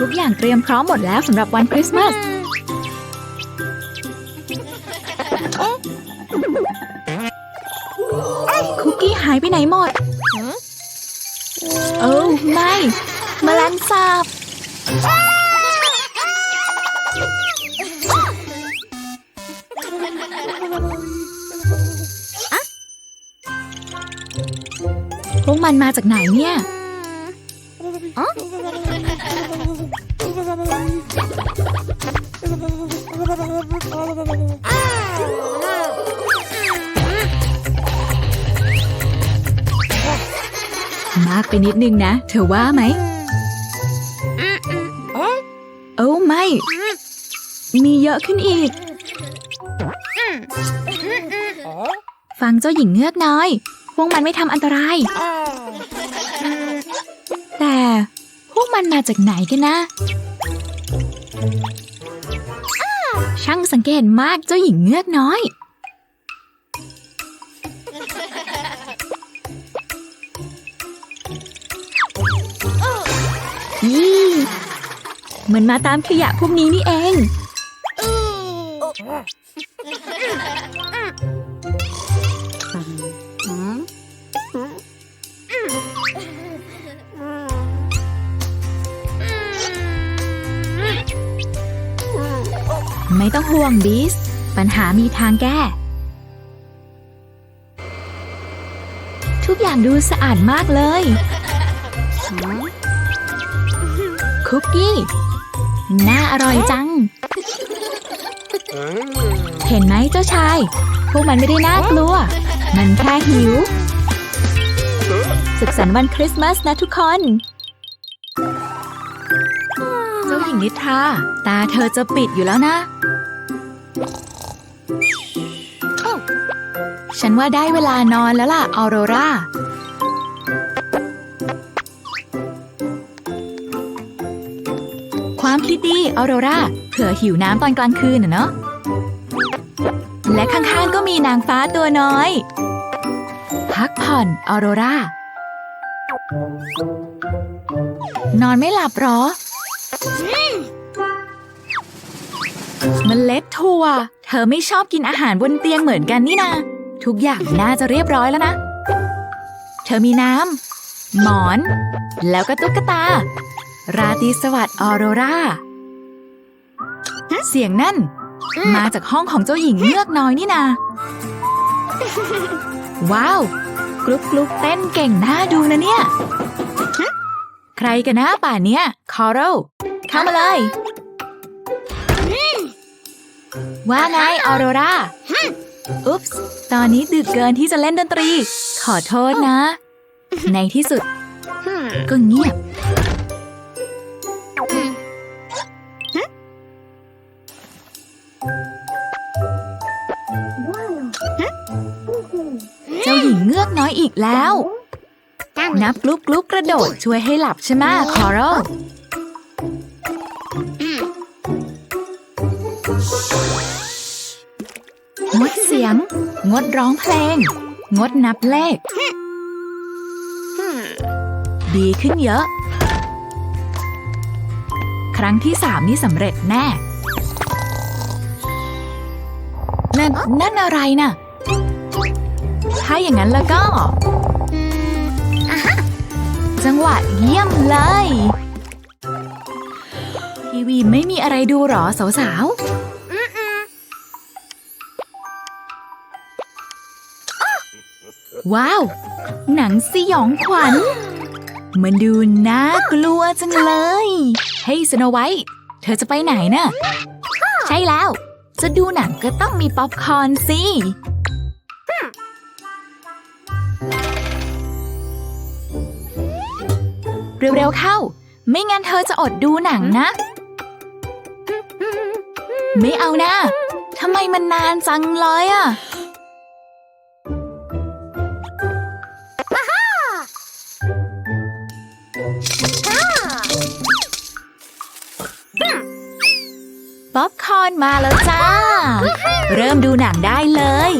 ทุกอย่างเตรียมพร้อมหมดแล้วสำหรับวันคริสต์มาส คุกกี้หายไปไหนหมด โอ้ไม่มแมลงสาบ พวกมันมาจากไหนเนี่ย มากไปนิดนึงนะ เธอว่าไหม โอ้ไม่ มีเยอะขึ้นอีก ฟังเจ้าหญิงเงือกน้อย พวกมันไม่ทำอันตราย แต่พวกมันมาจากไหนกันนะ ช่างสังเกตมากเจ้าหญิงเงือกน้อยยี่มันมาตามขยะพวกนี้นี่เอง ไม่ต้องห่วงบีส ปัญหามีทางแก้ ทุกอย่างดูสะอาดมากเลย คุกกี้ น่าอร่อยจัง เห็นไหมเจ้าชาย พวกมันไม่ได้น่ากลัว มันแค่หิว สุขสันต์วันคริสต์มาสนะทุกคนเจ้าหญิงนิทราตาเธอจะปิดอยู่แล้วนะ ฉันว่าได้เวลานอนแล้วล่ะ ออโรราความคิดดีออโรราเผื่อหิวน้ำตอนกลางคืนน่ะเนาะและข้างๆก็มีนางฟ้าตัวน้อย พักผ่อนออโรรานอนไม่หลับหรอ เมล็ดถั่ว เธอไม่ชอบกินอาหารบนเตียงเหมือนกันนี่นาทุกอย่างน่าจะเรียบร้อยแล้วนะ เธอมีน้ำหมอน แล้วก็ตุ๊กตา ราตรีสวัสดิ์ออโรราเสียงนั่น มาจากห้องของเจ้าหญิงเงือกน้อยนี่นา ว้าว กลุ๊กกลุ๊กเต้นเก่งน่าดูนะเนี่ย ใครกันนะป่านเนี้ยคอโรเข้ามาเลย ว่าไงออโรราอุ๊ปส์ตอนนี้ดึกเกินที่จะเล่นดนตรี ขอโทษนะ ในที่สุด ก็เงียบ เจ้าหญิงเงือกน้อยอีกแล้ว นับกลุกกลุกกระโดดช่วยให้หลับใช่ไหมคอโรง งงดร้องเพลง งดนับเลข ดีขึ้นเยอะ ครั้งที่สามนี่สำเร็จแน่ นั่นนั่นอะไรน่ะ ถ้าอย่างนั้นแล้วก็ จังหวะเยี่ยมเลย ทีวีไม่มีอะไรดูหรอสาวๆ ว้าว หนังสยองขวัญ มันดูน่ากลัวจังเลย เฮ้ยสโนไวท์เธอจะไปไหนน่ะ ใช่แล้ว จะดูหนังก็ต้องมีป๊อปคอร์นสิเร็วๆเข้า ไม่งั้นเธอจะอดดูหนังนะ ไม่เอานะทำไมมันนานจังเลยอะ อปคอร์นมาแล้วจ้า เริ่มดูหนังได้เลย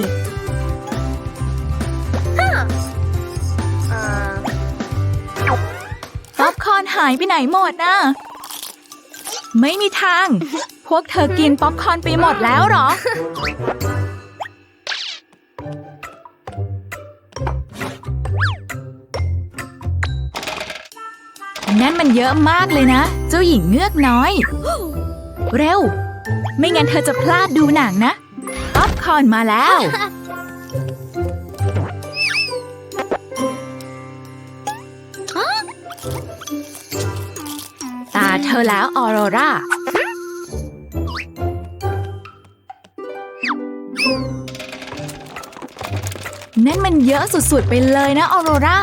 ป๊อปคอร์นหายไปไหนหมดน่ะไม่มีทาง พวกเธอกินป๊อปคอร์นไปหมดแล้วเหรอ นั่นมันเยอะมากเลยนะ เจ้าหญิงเงือกน้อย เร็ว ไม่งั้นเธอจะพลาดดูหนังนะ ป๊อปคอร์นมาแล้ว ตาเธอแล้วออโรรานั่นมันเยอะสุดๆไปเลยนะออโรรา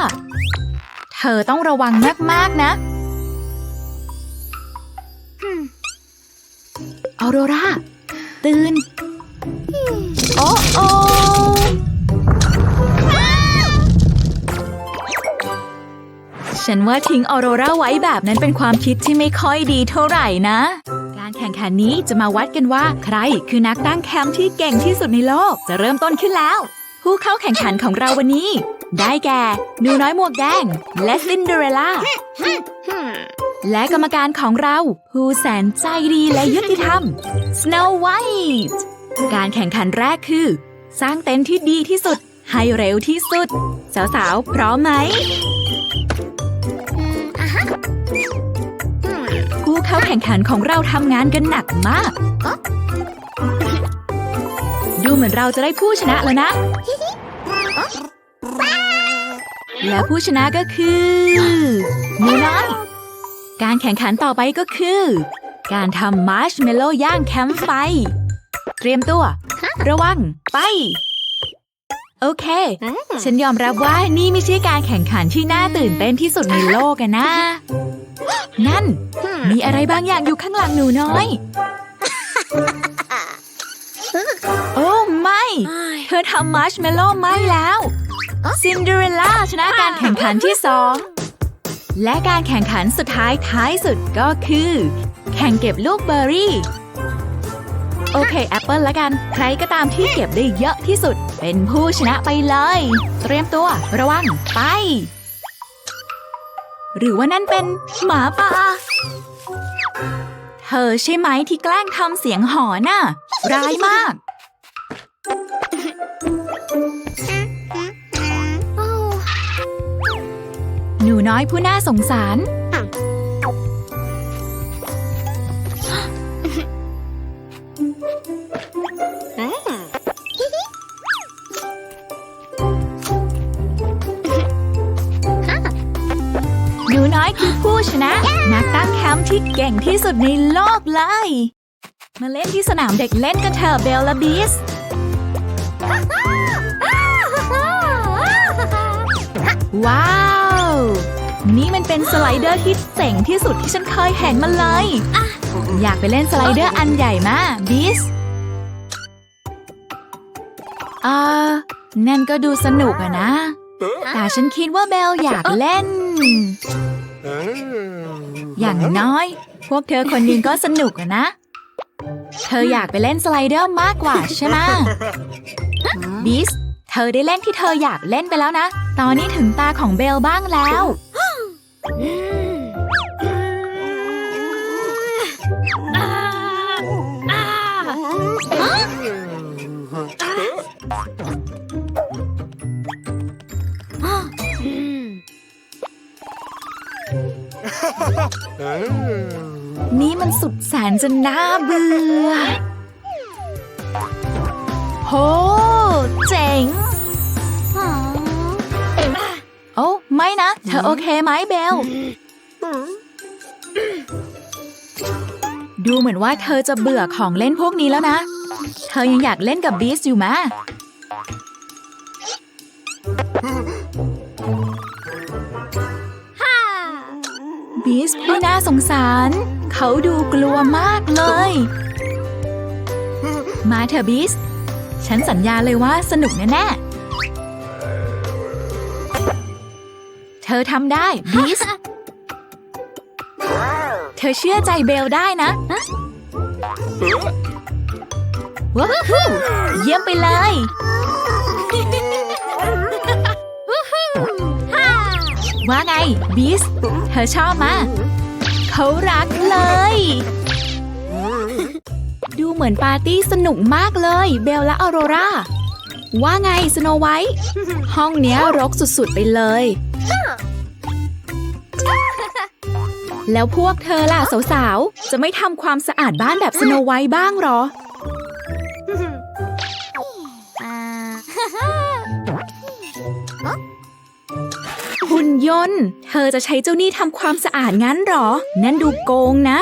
เธอต้องระวังมากๆนะ ออโรรา ตื่น โอ้โอฉันว่าทิ้งออโรราไว้แบบนั้นเป็นความคิดที่ไม่ค่อยดีเท่าไหร่นะ การแข่งขันนี้จะมาวัดกันว่า ใครคือนักตั้งแคมป์ที่เก่งที่สุดในโลก จะเริ่มต้นขึ้นแล้ว ผู้เข้าแข่งขันของเราวันนี้ ได้แก่หนูน้อยหมวกแดงและซินเดอเรลล่า และกรรมการของเรา ผู้แสนใจดีและยุติธรรม Snow White การแข่งขันแรกคือ สร้างเต็นท์ที่ดีที่สุด ให้เร็วที่สุด สาวๆ พร้อมไหมผู้เข้าแข่งขันของเราทำงานกันหนักมาก ดูเหมือนเราจะได้ผู้ชนะแล้วนะ และผู้ชนะก็คือหนูน้อย การแข่งขันต่อไปก็คือ การทำมาร์ชเมลโล่ย่างแคมป์ไฟ เตรียมตัว ระวัง ไป โอเค ฉันยอมรับว่านี่ไม่ใช่การแข่งขันที่น่าตื่นเต้นที่สุดในโลกอะนะ นั่น มีอะไรบางอย่างอยู่ข้างหลังหนูน้อย โอ้ไม่ เธอทำมาร์ชเมลโล่ไม้แล้ว ซินเดอเรลล่าชนะการแข่งขันที่สอง และการแข่งขันสุดท้ายท้ายสุดก็คือ แข่งเก็บลูกเบอร์รี่ โอเคแอปเปิลละกัน ใครก็ตามที่เก็บได้เยอะที่สุด เป็นผู้ชนะไปเลย เตรียมตัว ระวัง ไป หรือว่านั่นเป็นหมาป่า เธอใช่ไหมที่แกล้งทำเสียงหอน่ะ ร้ายมาก นูน้อยผู้น่าสงสาร หนูน้อยคือผู้ชนะ นักตั้งแคมป์ที่เก่งที่สุดในโลกเลย มาเล่นที่สนามเด็กเล่นกันเถอะเบลและบีสว้าว นี่มันเป็นสไลเดอร์ที่เจ๋งที่สุดที่ฉันเคยเห็นมาเลย อยากไปเล่นสไลเดอร์อันใหญ่มากบีสอ่านั่นก็ดูสนุกอะนะ แต่ฉันคิดว่าเบลอยากเล่น อย่างน้อย พวกเธอคนหนึงก็สนุกอะนะ เธออยากไปเล่นสไลเดอร์มากกว่าใช่ไหมบีสเธอได้เล่นที่เธออยากเล่นไปแล้วนะ ตอนนี้ถึงตาของเบลบ้างแล้ว นี่มันสุดแสนจะน่าเบื่อ เธอโอเคไหมเบล ดูเหมือนว่าเธอจะเบื่อของเล่นพวกนี้แล้วนะ เธอยังอยากเล่นกับบีสอยู่มะบีสพี่น่าสงสาร เขาดูกลัวมากเลย มาเถอะบีส ฉันสัญญาเลยว่าสนุกแน่ๆ อทำได้บีสเธอเชื่อใจเบลได้นะว้าวเยี่ยมไปเลยว่าไงบีสเธอชอบมาเขารักเลยเหมือนปาร์ตี้สนุกมากเลย เบลและออโรราว่าไงสโนไวท์ห้องเนี้ยรกสุดๆไปเลย แล้วพวกเธอล่ะสาวๆ จะไม่ทำความสะอาดบ้านแบบสโนไวท์บ้างหรอ หุ่นยนต์ เธอจะใช้เจ้านี่ทำความสะอาดงั้นหรอ นั่นดูโกงนะ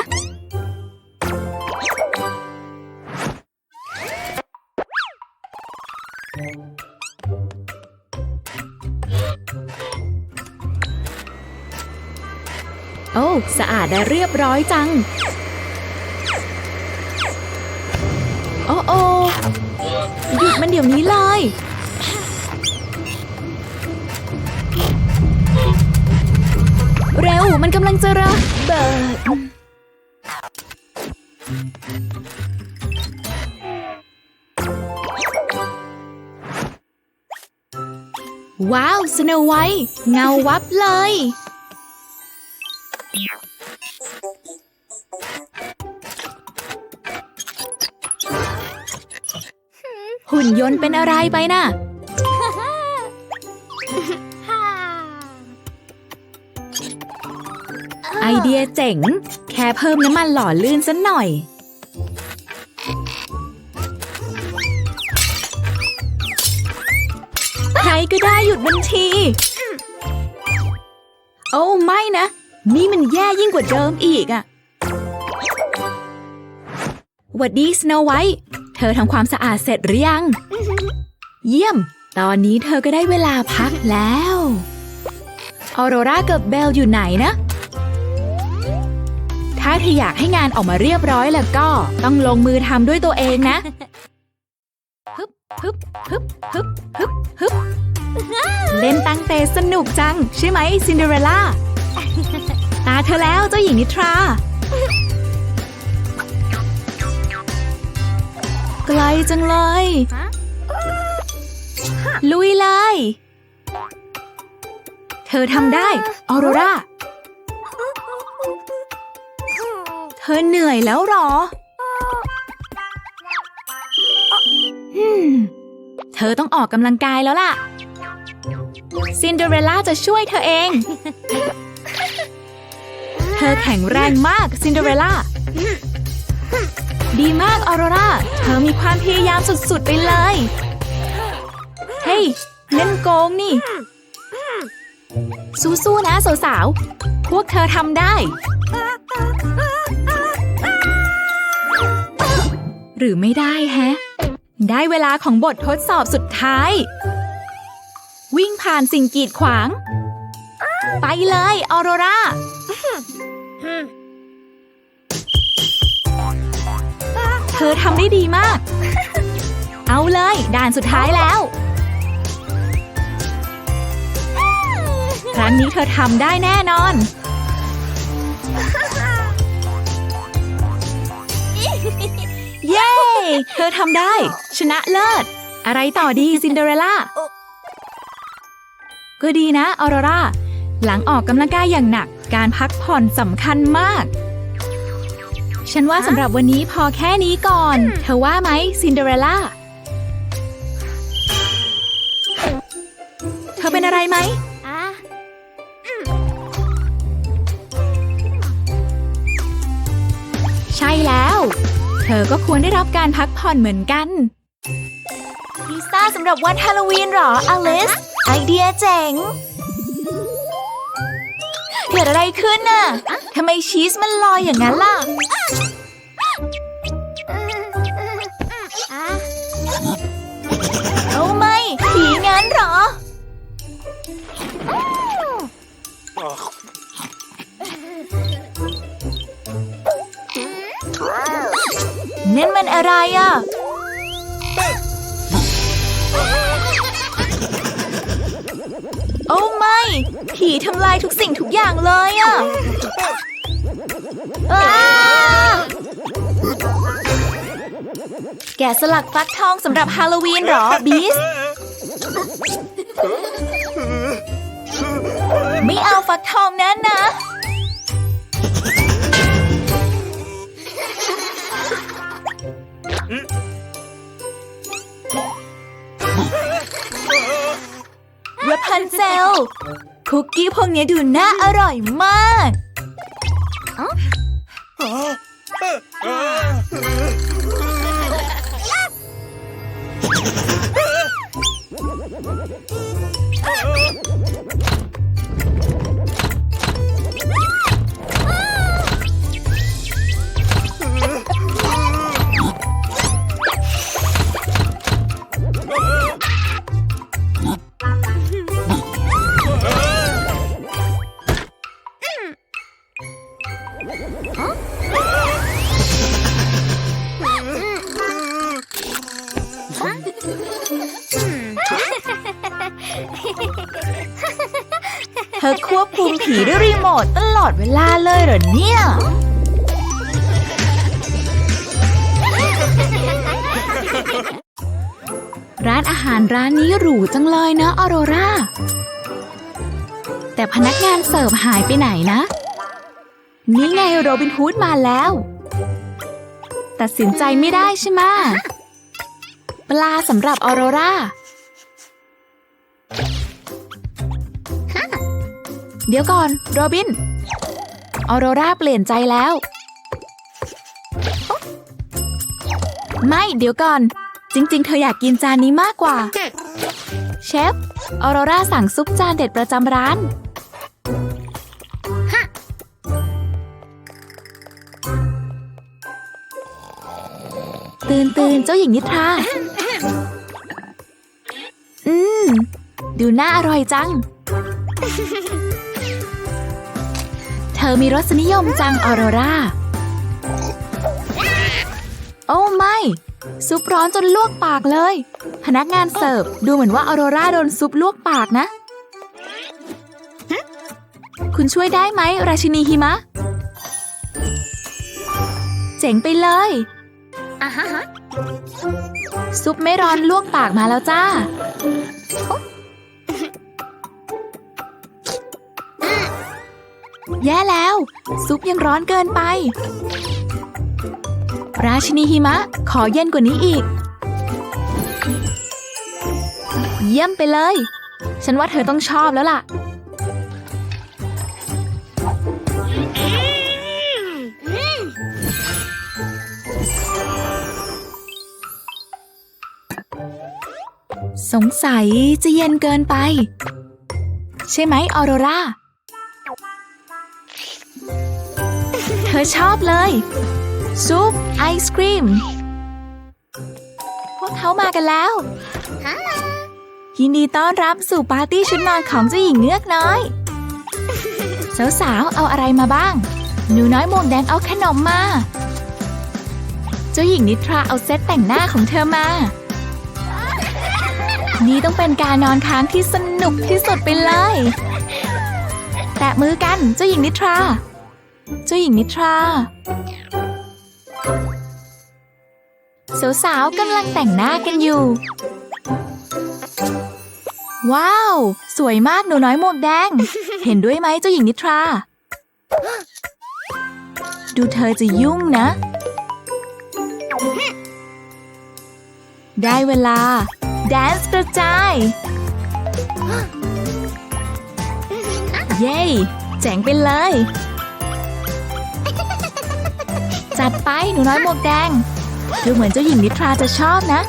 โอ้สะอาดและเรียบร้อยจัง โอ้โอหยุดมันเดี๋ยวนี้เลย เร็วมันกำลังจะระเบิดว้าวสโนไวท์เงาวับเลย หุ่นยนต์เป็นอะไรไปน่ะไอเดียเจ๋ง แค่เพิ่มน้ำมันหล่อลื่นสักหน่อย ใครก็ได้หยุดบัญชี โอ้ไม่นะ นี่มันแย่ยิ่งกว่าเดิมอีกอะหวัดดีสโนไวท์เธอทำความสะอาดเสร็จหรือยัง เยี่ยม ตอนนี้เธอก็ได้เวลาพักแล้ว ออโรรากับเบลอยู่ไหนนะ ถ้าเธออยากให้งานออกมาเรียบร้อยแล้วก็ต้องลงมือทำด้วยตัวเองนะ ฮึบฮึบฮึบฮึบฮึบฮึบเล่นตั้งเตสนุกจัง ใช่ไหมซินเดอเรลล่า ตาเธอแล้วเจ้าหญิงนิทรา ไกลจังเลย ลุยเลย เธอทำได้ ออโรราเธอเหนื่อยแล้วเหรออืมเธอต้องออกกำลังกายแล้วล่ะ ซินเดอเรลล่าจะช่วยเธอเอง เธอแข็งแรงมากซินเดอเรลล่า ดีมากออโรราเธอมีความพยายามสุดๆไปเลย เฮ้ยเล่นโกงนี่ สู้ๆนะสาวๆ พวกเธอทำได้ หรือไม่ได้แฮะ ได้เวลาของบททดสอบสุดท้าย วิ่งผ่านสิ่งกีดขวาง ไปเลยออโรรา อทำได้ดีมาก เอาเลย ด่านสุดท้ายแล้ว ครั้งนี้เธอทำได้แน่นอน เย้ เธอทำได้ ชนะเลิศ อะไรต่อดีซินเดอเรลล่า ก็ดีนะออโรรา หลังออกกำลังกายอย่างหนัก การพักผ่อนสำคัญมาก ฉันว่าสำหรับวันนี้พอแค่นี้ก่อน เธอว่าไหมซินเดอเรลล่า เธอเป็นอะไรไหม ใช่แล้ว เธอก็ควรได้รับการพักผ่อนเหมือนกัน พิซซ่าสำหรับวันฮาโลวีนเหรออลิส ไอเดียเจ๋ง เกิดอะไรขึ้นน่ะทำไมชีสมันลอยอย่างนั้นล่ะ เอาไม่ผีงั้นหรอ นั่นมันอะไรอะ อ้ไม่ ผีทำลายทุกสิ่งทุกอย่างเลยอะแกะสลักฟักทองสำหรับฮาโลวีนเหรอ บีส ไม่เอาฟักทองนั้นนะ พันเซล คุกกี้พวกนี้ดูน่าอร่อยมาก นผีด้วยรีโมทตลอดเวลาเลยเหรอเนี่ย ร้านอาหารร้านนี้หรูจังเลยนะออโรรา แต่พนักงานเสิร์ฟหายไปไหนนะ นี่ไงโรบินฮูดมาแล้ว ตัดสินใจไม่ได้ใช่ไหมปลาสำหรับออโรรา เดี๋ยวก่อน โรบิน ออโรราเปลี่ยนใจแล้ว ไม่เดี๋ยวก่อน จริง ๆ เธออยากกินจานนี้มากกว่า เชฟ ออโรราสั่งซุปจานเด็ดประจำร้านตื่นตื่นเจ้าหญิงนิทรา อืม ดูน่าอร่อยจัง เธอมีรสนิยมจังออโรราโอ้ไม่ ซุปร้อนจนลวกปากเลย พนักงานเสิร์ฟดูเหมือนว่าออโรราโดนซุปลวกปากนะ คุณช่วยได้ไหม ราชินีหิมะ เจ๋งไปเลยอะฮะฮะซุปไม่ร้อนลวกปากมาแล้วจ้า แย่แล้ว ซุปยังร้อนเกินไป ราชินีหิมะ ขอเย็นกว่านี้อีก เยี่ยมไปเลย ฉันว่าเธอต้องชอบแล้วล่ะ สงสัยจะเย็นเกินไป ใช่ไหมออโรรา ธอชอบเลย ซุปไอศครีม พวกเขามากันแล้ว ยินดีต้อนรับสู่ปาร์ตี้ชุดนอนของเจ้าหญิงเงือกน้อย สาวๆ เอาอะไรมาบ้าง หนูน้อยมวกแดงเอาขนมมา เจ้าหญิงนิทราเอาเซตแต่งหน้าของเธอมา นี่ต้องเป็นการนอนค้างที่สนุกที่สุดไปเลย แตะมือกันเจ้าหญิงนิทรา เจ้าหญิงนิทรา สาวๆกำลังแต่งหน้ากันอยู่ ว้าว สวยมากหนูน้อยหมวกแดง เห็นด้วยไหมเจ้าหญิงนิทรา ดูเธอจะยุ่งนะ ได้เวลา แดนซ์กระจาย เย้เจ๋งไปเลย จัดไปหนูน้อยหมวกแดง ดูเหมือนเจ้าหญิงนิทราจะชอบนะ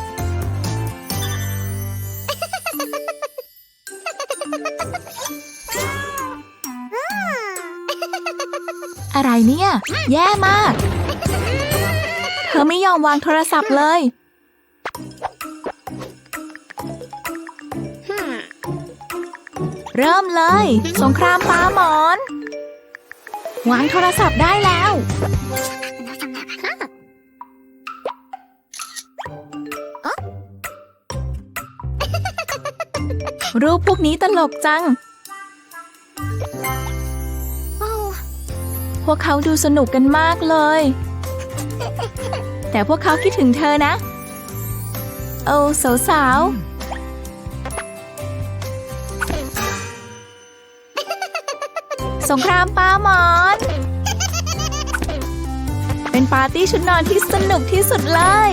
อะไรเนี่ย แย่มาก เธอไม่ยอมวางโทรศัพท์เลย เริ่มเลย สงครามปลาหมอน วางโทรศัพท์ได้แล้ว รูปพวกนี้ตลกจัง พวกเขาดูสนุกกันมากเลย แต่พวกเขาคิดถึงเธอนะ โอ้สาวๆสงครามปลาหมอน เป็นปาร์ตี้ชุดนอนที่สนุกที่สุดเลย